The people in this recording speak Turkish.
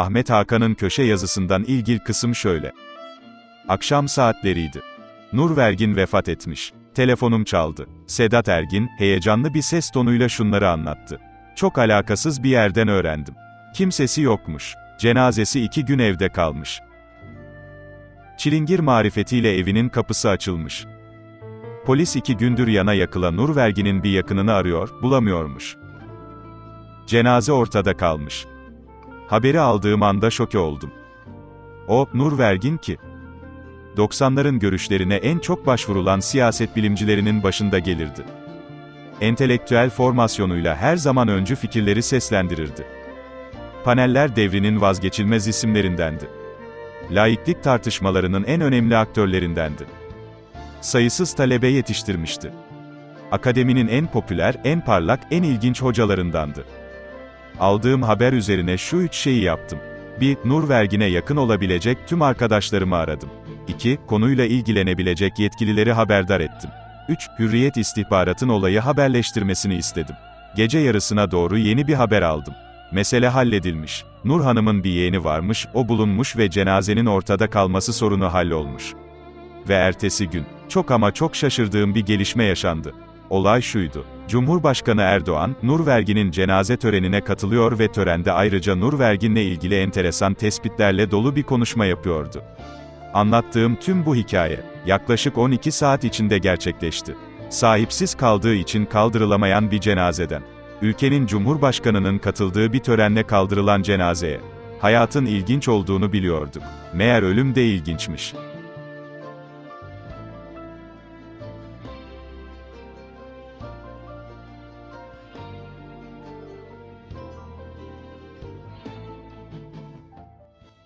Ahmet Hakan'ın köşe yazısından ilgili kısım şöyle. Akşam saatleriydi. Nur Vergin vefat etmiş. Telefonum çaldı. Sedat Ergin, heyecanlı bir ses tonuyla şunları anlattı. Çok alakasız bir yerden öğrendim. Kimsesi yokmuş. Cenazesi iki gün evde kalmış. Çilingir marifetiyle evinin kapısı açılmış. Polis iki gündür yana yakıla Nur Vergin'in bir yakınını arıyor, bulamıyormuş. Cenaze ortada kalmış. Haberi aldığım anda şoke oldum. O, Nur Vergin ki, 90'ların görüşlerine en çok başvurulan siyaset bilimcilerinin başında gelirdi. Entelektüel formasyonuyla her zaman öncü fikirleri seslendirirdi. Paneller devrinin vazgeçilmez isimlerindendi. Laiklik tartışmalarının en önemli aktörlerindendi. Sayısız talebe yetiştirmişti. Akademinin en popüler, en parlak, en ilginç hocalarındandı. Aldığım haber üzerine şu üç şeyi yaptım. 1. Nur Vergin'e yakın olabilecek tüm arkadaşlarımı aradım. 2. Konuyla ilgilenebilecek yetkilileri haberdar ettim. 3. Hürriyet istihbaratın olayı haberleştirmesini istedim. Gece yarısına doğru yeni bir haber aldım. Mesele halledilmiş. Nur Hanım'ın bir yeğeni varmış, o bulunmuş ve cenazenin ortada kalması sorunu hallolmuş. Ve ertesi gün, çok ama çok şaşırdığım bir gelişme yaşandı. Olay şuydu. Cumhurbaşkanı Erdoğan, Nur Vergin'in cenaze törenine katılıyor ve törende ayrıca Nur Vergin'le ilgili enteresan tespitlerle dolu bir konuşma yapıyordu. Anlattığım tüm bu hikaye, yaklaşık 12 saat içinde gerçekleşti. Sahipsiz kaldığı için kaldırılamayan bir cenazeden. Ülkenin Cumhurbaşkanı'nın katıldığı bir törenle kaldırılan cenazeye. Hayatın ilginç olduğunu biliyorduk. Meğer ölüm de ilginçmiş.